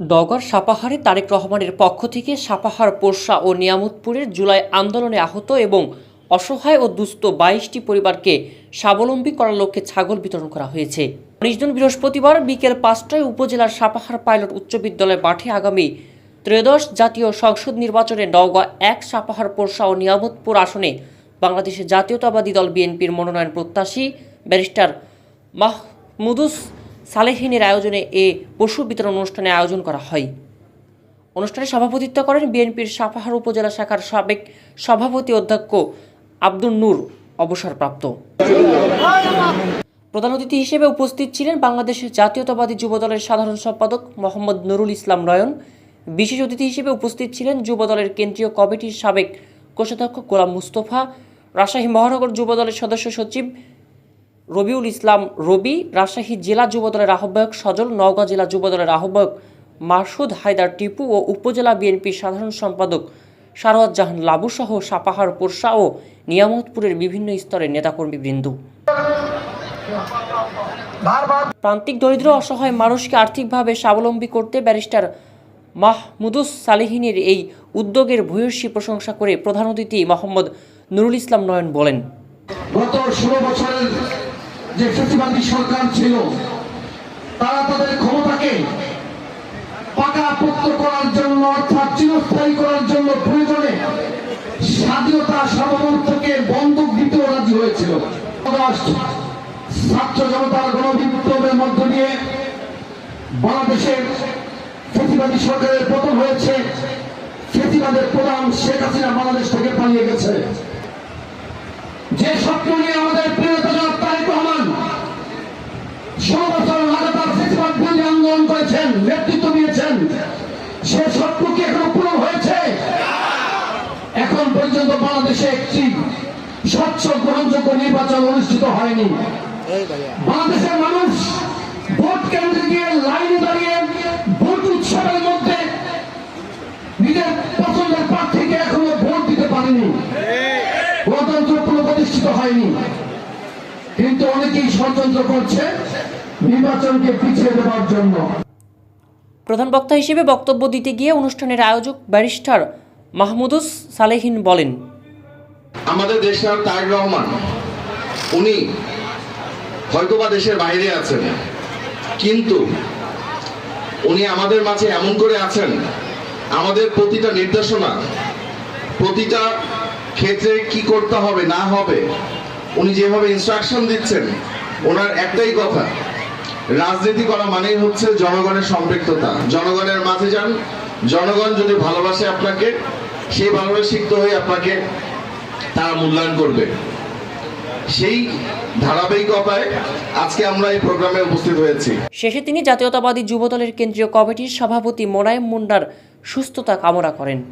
নগর সাপাহারে তারেক রহমানের পক্ষ থেকে সাপাহার পোরশা ও নিয়ামতপুরের জুলাই আন্দোলনে আহত এবং অসহায় ও দুস্থ বাইশটি পরিবারকে স্বাবলম্বী করার লক্ষ্যে ছাগল বিতরণ করা হয়েছে। উনিশ জুন বৃহস্পতিবার বিকেল পাঁচটায় উপজেলার সাপাহার পাইলট উচ্চ বিদ্যালয় মাঠে আগামী ত্রয়োদশ জাতীয় সংসদ নির্বাচনে নওগাঁ এক সাপাহার পোরশা ও নিয়ামতপুর আসনে বাংলাদেশের জাতীয়তাবাদী দল বিএনপির মনোনয়ন প্রত্যাশী ব্যারিস্টার মাহমুদুস সালেহিনের আয়োজনে এ পশু বিতরণ অনুষ্ঠানে আয়োজন করা হয়। অনুষ্ঠানে সভাপতিত্ব করেন বিএনপির সাপাহার উপজেলা শাখার সাবেক সভাপতি অধ্যক্ষ আব্দুল নূর অবসরপ্রাপ্ত। প্রধান অতিথি হিসেবে উপস্থিত ছিলেন বাংলাদেশের জাতীয়তাবাদী যুবদলের সাধারণ সম্পাদক মোহাম্মদ নুরুল ইসলাম নয়ন বিশেষ অতিথি হিসেবে উপস্থিত ছিলেন যুবদলের কেন্দ্রীয় কমিটির সাবেক কোষাধ্যক্ষ গোলাম মুস্তফা, রাজশাহী মহানগর যুবদলের সদস্য সচিব রবিউল ইসলাম রবি, রাজশাহী জেলা যুবদলের আহ্বায়ক সজল, নওগাঁ জেলা যুবদলের আহ্বায়ক মাসুদ হায়দার টিপু ও উপজেলা বিএনপির সাধারণ সম্পাদক সারওয়াত জাহান লাবুসহ সাপাহার পোরশা ও নিয়ামতপুরের বিভিন্ন স্তরের নেতাকর্মীবৃন্দ। প্রান্তিক দরিদ্র অসহায় মানুষকে আর্থিকভাবে স্বাবলম্বী করতে ব্যারিস্টার মাহমুদুস সালেহিনের এই উদ্যোগের ভূয়সী প্রশংসা করে প্রধান অতিথি মোহাম্মদ নুরুল ইসলাম নয়ন বলেন। গত ষোলো বছরের যে ফেসিবাদী সরকার ছিল, তারা তাদের ক্ষমতাকে পাকাপোক্ত করার জন্য, অর্থাৎ চিরস্থায়ী করার জন্য প্রয়োজনে স্বাধীনতা সার্বভৌমত্বকে বন্দুক দিতেও রাজি হয়েছিল। ছাত্র জনতার গণবিপ্লবের মধ্য দিয়ে বাংলাদেশের ফেসিবাদী সরকারের পতন হয়েছে। ফেসিবাদের প্রধান শেখ হাসিনা বাংলাদেশ থেকে পালিয়ে গেছে। যে স্বপ্ন নিয়ে আমাদের প্রিয়তা জনাব তারেক রহমান ষোলো বছর লাগাতার ফেসিবাদ বিরোধী আন্দোলন করেছেন নেতৃত্ব দিয়েছেন, সে স্বপ্ন কি এখনও পূরণ হয়েছে। এখন পর্যন্ত বাংলাদেশে একটি স্বচ্ছ, গ্রহণযোগ্য নির্বাচন অনুষ্ঠিত হয়নি। বাংলাদেশের মানুষ ভোট কেন্দ্রে গিয়ে লাইনে দাঁড়িয়ে ভোট উৎসবের মধ্যে নিজের পছন্দের প্রার্থীকে এখনও ভোট দিতে পারেনি। গণতন্ত্র পুনঃপ্রতিষ্ঠিত হয়নি। কিন্তু অনেকেই ষড়যন্ত্র করছে নির্বাচনকে পিছিয়ে দেওয়ার জন্য। প্রধান বক্তা হিসেবে বক্তব্য দিতে গিয়ে অনুষ্ঠানের আয়োজক ব্যারিস্টার মাহমুদুস সালেহিন বলেন, আমাদের দেশের তারেক রহমান, উনি হয়তোবা দেশের বাইরে আছেন, কিন্তু উনি আমাদের মাঝে এমন করে আছেন, আমাদের প্রতিটা নির্দেশনা, প্রতিটা ক্ষেত্রে কি করতে হবে, না হবে, উনি যেভাবে ইনস্ট্রাকশন দিচ্ছেন, ওনার একটাই কথা রাজনীতি করা মানেই হচ্ছে জনগণের সম্পৃক্ততা। জনগণের মাঝে যান, জনগণ যদি ভালোবাসে আপনাকে, সেই ভালোবাসা সিক্ত হয়ে আপনাকে তারা মূল্যায়ন করবে। সেই ধারাবাহিকতায় আজকে আমরা এই প্রোগ্রামে উপস্থিত হয়েছি। শেষে তিনি জাতীয়তাবাদী যুবদলের কেন্দ্রীয় কমিটির সভাপতি মোনায়েম মুন্ডার সুস্থতা কামনা করেন।